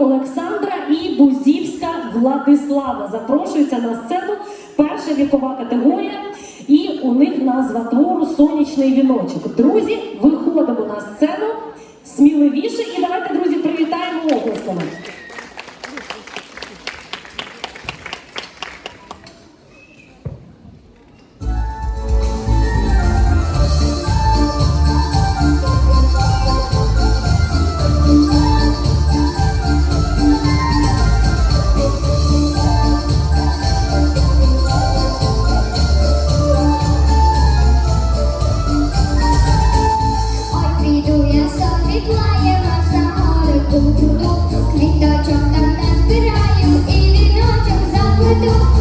Олександра і Бузівська Владислава запрошуються на сцену перша вікова категорія, і у них назва твору сонячний віночок. Друзі, виходимо на сцену сміливіше і давайте, друзі, привітаємо обласками. Відлає наша там назбираю і віночок заплету.